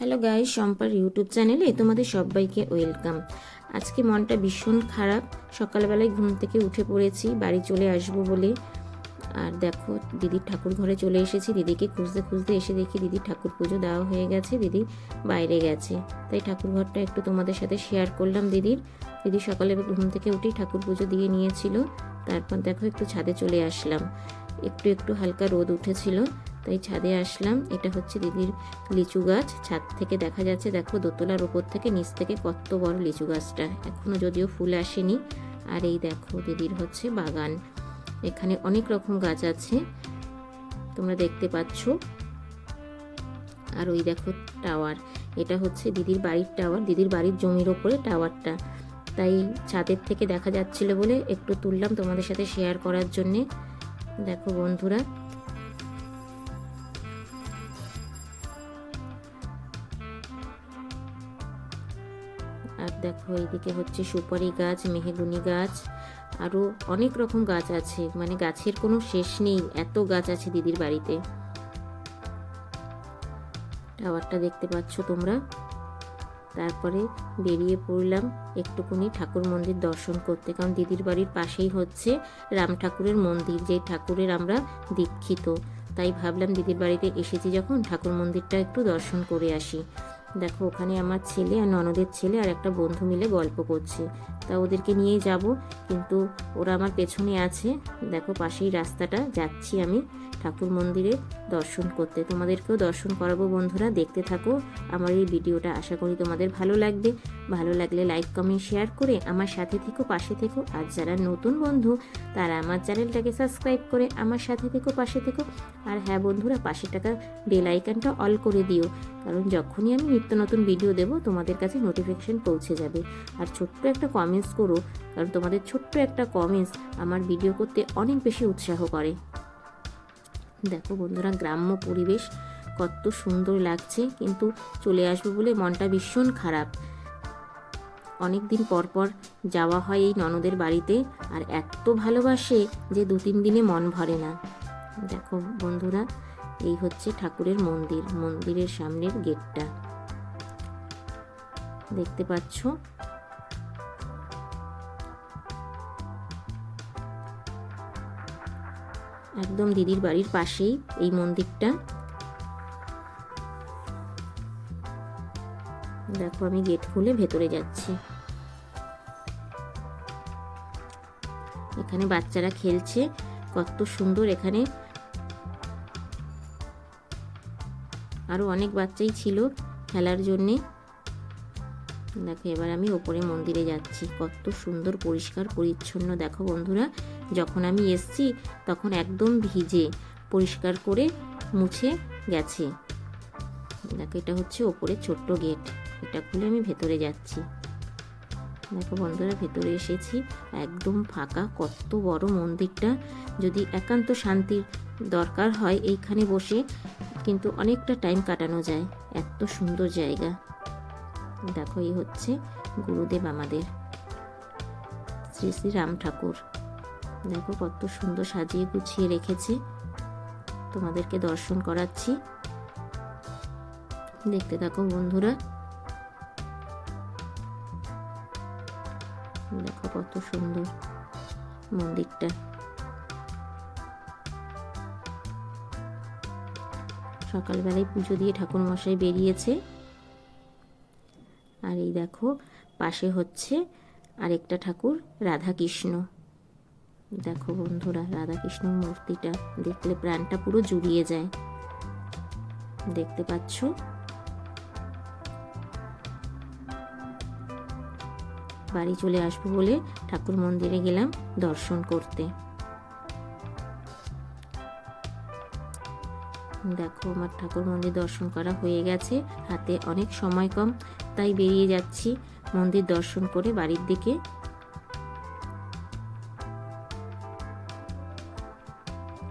Hello guys সম্পার YouTube চ্যানেলে তোমাদের সবাইকে ওয়েলকাম আজকে মনটা ভীষণ খারাপ। সকালবেলায় ঘুম থেকে উঠে পড়েছি, বাড়ি চলে আসব বলে। আর দেখো, দিদির ঠাকুর ঘরে চলে এসেছি। দিদিকে খুঁজতে খুঁজতে এসে দেখি দিদির ঠাকুর পুজো দেওয়া হয়ে গেছে, দিদি বাইরে গেছে। তাই ঠাকুর ঘরটা একটু তোমাদের সাথে শেয়ার করলাম দিদির। দিদি সকালে ঘুম থেকে উঠেই ঠাকুর পুজো দিয়ে নিয়েছিল। তারপর দেখো একটু ছাদে চলে আসলাম। একটু একটু হালকা রোদ উঠেছিল। তাই ছাদে আসলাম। এটা হচ্ছে দিদির লিচু গাছ। ছাদ থেকে দেখা যাচ্ছে, দেখো দোতলার ওপর থেকে নিচ থেকে কত বড় লিচু গাছটা। এখনও যদিও ফুল আসেনি। আর এই দেখো দিদির হচ্ছে বাগান। এখানে অনেক রকম গাছ আছে, তোমরা দেখতে পাচ্ছ। আর ওই দেখো টাওয়ার। এটা হচ্ছে দিদির বাড়ির টাওয়ার। দিদির বাড়ির জমির ওপরে টাওয়ারটা। তাই ছাদের থেকে দেখা যাচ্ছিল বলে একটু তুললাম তোমাদের সাথে শেয়ার করার জন্যে। দেখো বন্ধুরা আর দেখো এইদিকে হচ্ছে সুপারি গাছ, মেহেগুনি গাছ আরও অনেক রকম গাছ আছে। মানে গাছের কোনো শেষ নেই, এত গাছ আছে দিদির বাড়িতে। টাওয়ারটা দেখতে পাচ্ছ তোমরা? তারপরে বেরিয়ে পড়লাম একটুকুনি ঠাকুর মন্দির দর্শন করতে, কারণ দিদির বাড়ির পাশেই হচ্ছে রাম ঠাকুরের মন্দির, যেই ঠাকুরের আমরা দীক্ষিত। তাই ভাবলাম দিদির বাড়িতে এসেছি যখন, ঠাকুর মন্দিরটা একটু দর্শন করে আসি। দেখো, ওখানে আমার ছেলে আর ননদের ছেলে আর একটা বন্ধু মিলে গল্প করছে। তা ওদেরকে নিয়েই যাব, কিন্তু ওরা আমার পেছনে আছে। দেখো, পাশেই রাস্তাটা, যাচ্ছি আমি। ঠাকুর মন্দিরে দর্শন করতে। তোমাদেরকেও দর্শন করাবো বন্ধুরা, দেখতে থাকো। আমার এই ভিডিওটা আশা করি তোমাদের ভালো লাগবে। ভালো লাগলে লাইক, কমেন্ট, শেয়ার করে আমার সাথে থেকো, পাশে থেকো। আর যারা নতুন বন্ধু, তারা আমার চ্যানেলটাকে সাবস্ক্রাইব করে আমার সাথে থেকো, পাশে থেকো। আর হ্যাঁ বন্ধুরা, পাশে টাকা বেল অল করে দিও। কারণ যখনই আমি নিত্য নতুন ভিডিও দেবো, তোমাদের কাছে নোটিফিকেশান পৌঁছে যাবে। আর ছোট্ট একটা কমেন্টস করো, কারণ তোমাদের ছোট্ট একটা কমেন্টস আমার ভিডিও করতে অনেক বেশি উৎসাহ করে। দেখো বন্ধুরা, গ্রাম্য পরিবেশ কত সুন্দর লাগছে, কিন্তু চলে আসব বলে মনটা ভীষণ খারাপ। অনেক দিন পর পর যাওয়া হয় এই ননদের বাড়িতে, আর এত ভালোবাসে যে দু তিন দিনে মন ভরে না। দেখো বন্ধুরা, এই হচ্ছে ঠাকুরের মন্দির, মন্দিরের সামনের গেটটা। দেখতে পাচ্ছ? একদম দিদির বাড়ির পাশেই এই মন্দিরটা। দেখো আমি গেট খুলে ভেতরে যাচ্ছি। এখানে বাচ্চারা খেলছে, কত সুন্দর এখানে। আরও অনেক বাচ্চাই ছিল খেলার জন্যে। দেখো, এবার আমি ওপরে মন্দিরে যাচ্ছি। কত সুন্দর, পরিষ্কার, পরিচ্ছন্ন। দেখো বন্ধুরা, যখন আমি এসছি, তখন একদম ভিজে, পরিষ্কার করে মুছে গেছে। দেখো, এটা হচ্ছে ওপরে ছোট্ট গেট। এটা খুলে আমি ভেতরে যাচ্ছি। দেখো বন্ধুরা, ভেতরে এসেছি, একদম ফাঁকা। কত বড় মন্দিরটা। যদি একান্ত শান্তির দরকার হয় এইখানে বসে, কিন্তু অনেকটা টাইম কাটানো যায়। এত সুন্দর জায়গা। দেখো, এই হচ্ছে গুরুদেব আমাদের। শ্রী শ্রী রাম ঠাকুর। দেখো, কত সুন্দর সাজিয়ে গুছিয়ে রেখেছে। তোমাদেরকে দর্শন করাচ্ছি। দেখতে থাকো বন্ধুরা। দেখো, কত সুন্দর মন্দিরটা। সকালবেলায় পুজো দিয়ে ঠাকুর মশাই বেরিয়েছে। আর এই দেখো, পাশে হচ্ছে আরেকটা ঠাকুর রাধা কৃষ্ণ দেখো বন্ধুরা রাধা কৃষ্ণ মূর্তিটা দেখলে প্রাণটা পুরো জুড়িয়ে যায়। দেখতে পাচ্ছ? বাড়ি চলে আসব বলে ঠাকুর মন্দিরে গেলাম দর্শন করতে। দেখো, আমার ঠাকুর মন্দির দর্শন করা হয়ে গেছে। হাতে অনেক সময় কম। তাই বেরিয়ে যাচ্ছি। মন্দির দর্শন করে বাড়ির দিকে।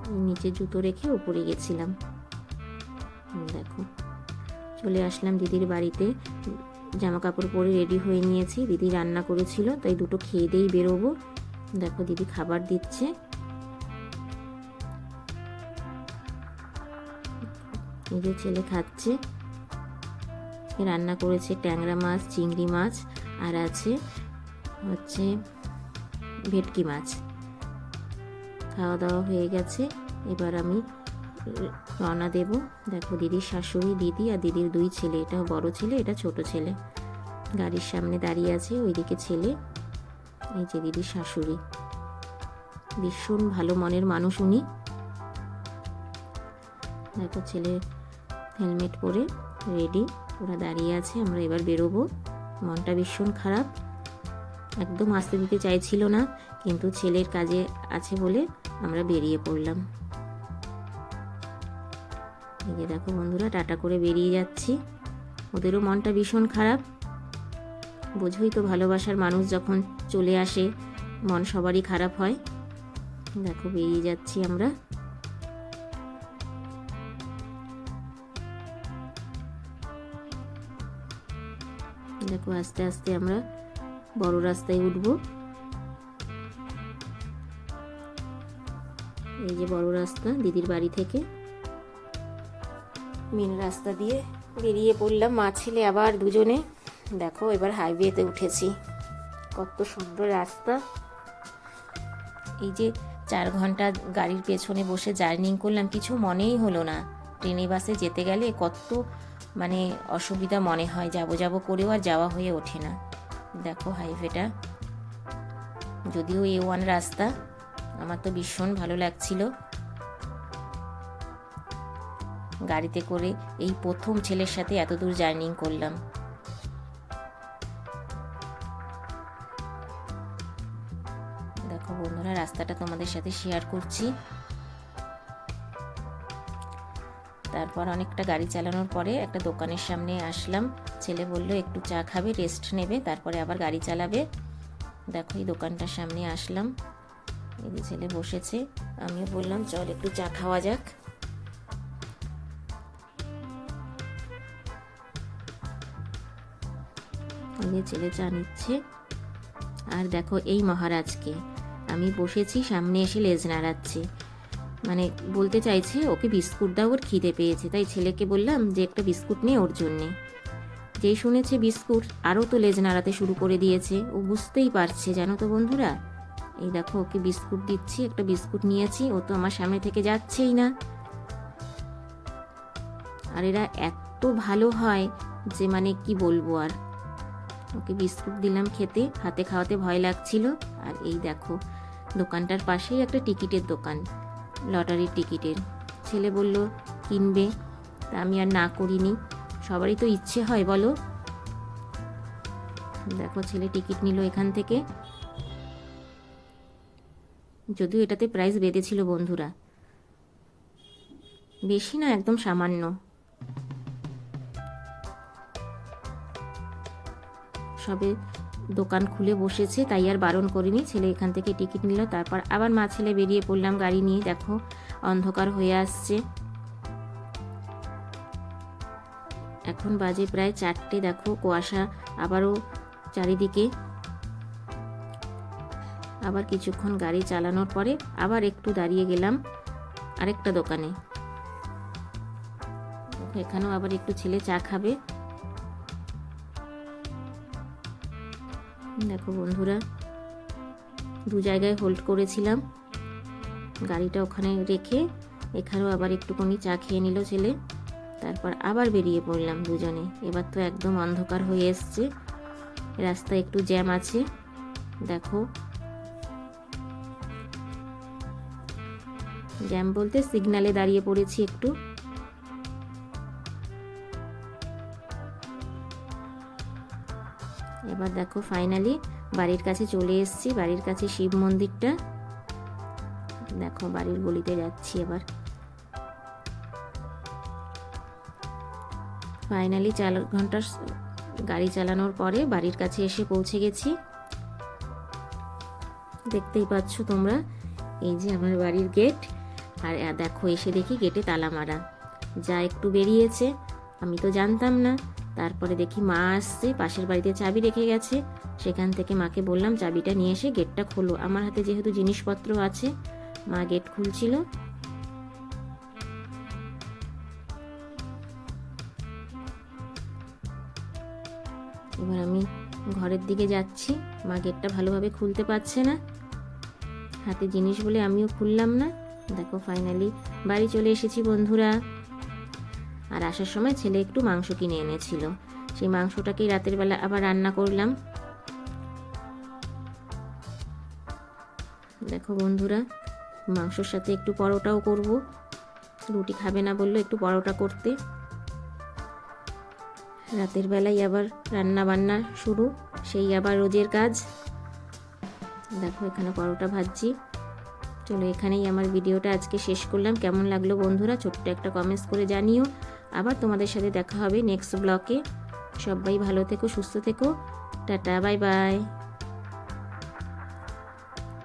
নিচে জুতো রেখে উপরে গেছিলাম। দেখো। চলে আসলাম দিদির বাড়িতে। জামা কাপড় পরে রেডি হয়ে নিয়েছি। দিদি রান্না করেছিল, তাই দুটো খেয়ে দিয়েই বেরোবো। দেখো, দিদি খাবার দিচ্ছে। নিজের ছেলে খাচ্ছে। আজকে রান্না করেছে ট্যাংরা মাছ, চিংড়ি মাছ, আর আছে হচ্ছে ভেটকি মাছ। খাওয়া দাওয়া হয়ে গেছে, এবার আমি রওনা দেব। দেখো দিদির শাশুড়ি, দিদি আর দিদির দুই ছেলে, এটা বড় ছেলে, এটা ছোট ছেলে। গাড়ির সামনে দাঁড়িয়ে আছে, ওইদিকে ছেলে, এই যে দিদির শাশুড়ি। ভীষণ ভালো মনের মানুষ উনি। দেখো ছেলে হেলমেট পরে রেডি। ওরা দাঁড়িয়ে আছে, আমরা এবার বেরোবো। মনটা ভীষণ খারাপ। একদম আসতে দিতে চাইছিল না, কিন্তু ছেলের কাজে আছে বলে আমরা বেরিয়ে পড়লাম। এই যে দেখো বন্ধুরা, টাটা করে বেরিয়ে যাচ্ছি। ওদেরও মনটা ভীষণ খারাপ। বোঝোই তো ভালোবাসার মানুষ যখন চলে আসে, মন সবারই খারাপ হয়। দেখো বেরিয়ে যাচ্ছি আমরা। দেখো আস্তে আস্তে আমরা বড় রাস্তায় উঠব। এই যে বড় রাস্তা, দিদির বাড়ি থেকে। মেন রাস্তা দিয়ে বেরিয়ে পড়লাম, মা ছেলে আবার দুজনে। দেখো, এবার হাইওয়েতে উঠেছি। কত সুন্দর রাস্তা। এই যে চার ঘণ্টা গাড়ির পেছনে বসে জার্নিং করলাম, কিছু মনেই হলো না। ট্রেনে বাসে যেতে গেলে কত মানে অসুবিধা মনে হয়। যাব যাব করেও আর যাওয়া হয়ে ওঠে না। দেখো হাইওয়েটা। যদিও এ ওয়ান রাস্তা, আমার তো ভীষণ ভালো লাগছিল। গাড়িতে করে এই প্রথম ছেলের সাথে এত দূর জার্নিং করলাম। দেখো বন্ধুরা, রাস্তাটা তোমাদের সাথে শেয়ার করছি। তারপর অনেকটা গাড়ি চালানোর পরে একটা দোকানের সামনে আসলাম। ছেলে বলল, একটু চা খাবে রেস্ট নেবে, তারপরে আবার গাড়ি চালাবে। দেখো, এই দোকানটার সামনে আসলাম। এই ছেলে বসেছে, আমিও বললাম, চল, একটু চা খাওয়া যাক। এই ছেলে চা নিচ্ছে। আর দেখো, এই মহারাজকে। আমি বসেছি, সামনে এসে লেজ নাড়াচ্ছে। মানে বলতে চাইছে, ওকে বিস্কুট দাও, ওর খিদে পেয়েছে। তাই ছেলেকে বললাম যে, একটা বিস্কুট নিয়ে ওর জন্যে। যেই শুনেছে বিস্কুট, আরও তো লেজ নাড়াতে শুরু করে দিয়েছে। ও বুঝতেই পারছে, জানো তো বন্ধুরা, এই দেখো, ওকে বিস্কুট দিচ্ছি, একটা বিস্কুট নিয়েছি, ও তো আমার সামনে থেকে যাচ্ছেই না। আর এরা এত ভালো হয় যে মানে কি বলব আর। ওকে বিস্কুট দিলাম খেতে, হাতে খাওয়াতে ভয় লাগছিল। আর এই দেখো, দোকানটার পাশেই একটা টিকিটের দোকান। লটারির টিকিটের। ছেলে বলল, কিনবে? তা আমি আর না করিনি। সবারই তো ইচ্ছে হয়, বলো। দেখো, ছেলে টিকিট নিল এখান থেকে। যদিও এটাতে প্রাইস বেঁধেছিল বন্ধুরা। বেশি না, একদম সামান্য। সবে দোকান খুলে বসেছে, তাই আর বারণ করিনি। ছেলে এখান থেকে টিকিট নিল, তারপর আবার মা ছেলে বেরিয়ে পড়লাম গাড়ি নিয়ে। দেখো, অন্ধকার হয়ে আসছে। এখন বাজে প্রায় চারটে, দেখো, কুয়াশা আবারও চারিদিকে। আবার কিছুক্ষণ গাড়ি চালানোর পরে আবার একটু দাঁড়িয়ে গেলাম আরেকটা দোকানে। এখানেও আবার একটু ছেলে চা খাবে। দেখো বন্ধুরা, দু জায়গায় হোল্ড করেছিলাম। গাড়িটা ওখানে রেখে এখানেও আবার একটুখানি চা খেয়ে নিল ছেলে। তারপর আবার বেরিয়ে পড়লাম দুজনে। এবার তো একদম অন্ধকার হয়ে এসছে। রাস্তায় একটু জ্যাম আছে। দেখো। জ্যাম বলতে সিগনালে দাঁড়িয়ে পড়েছি একটু। এবার দেখো ফাইনালি বাড়ির কাছে চলে এসেছি, বাড়ির কাছে শিব মন্দিরটা। দেখো বাড়ির গলিতে যাচ্ছি এবার। ফাইনালি চার ঘণ্টার গাড়ি চালানোর পরে বাড়ির কাছে এসে পৌঁছে গেছি। দেখতেই পাচ্ছ তোমরা, এই যে আমার বাড়ির গেট আর দেখো এসে দেখি গেটে তালা মারা। যা একটু বেরিয়েছে, আমি তো জানতাম না। তারপরে দেখি মা আসছে, পাশের বাড়িতে চাবি রেখে গেছে। সেখান থেকে মাকে বললাম, চাবিটা নিয়ে এসে গেটটা খোলো। আমার হাতে যেহেতু জিনিসপত্র আছে, মা গেট খুলছিল। এবার আমি ঘরের দিকে যাচ্ছি। মা গেটটা ভালোভাবে খুলতে পারছে না। হাতে জিনিস বলে আমিও খুললাম না। দেখো ফাইনালি বাড়ি চলে এসেছি বন্ধুরা। আর আসার সময় ছেলে একটু মাংস কিনে এনেছিল। সেই মাংসটাকেই রাতের বেলা আবার রান্না করলাম। দেখো বন্ধুরা, মাংসর সাথে একটু পরোটাও করব। রুটি খাবে না বলল একটু পরোটা করতে। রাতের বেলায় আবার রান্না বান্না শুরু, সেই আবার রোজের কাজ। দেখো এখানে পরোটা ভাজছি। চলো এখানেই আমার ভিডিওটা আজকে শেষ করলাম। কেমন লাগল বন্ধুরা? ছোট্ট একটা কমেন্টস করে জানিও। আবার তোমাদের সাথে দেখা হবে নেক্সট ব্লকে সবাই ভালো থেকো, সুস্থ থেকো। Tata bye bye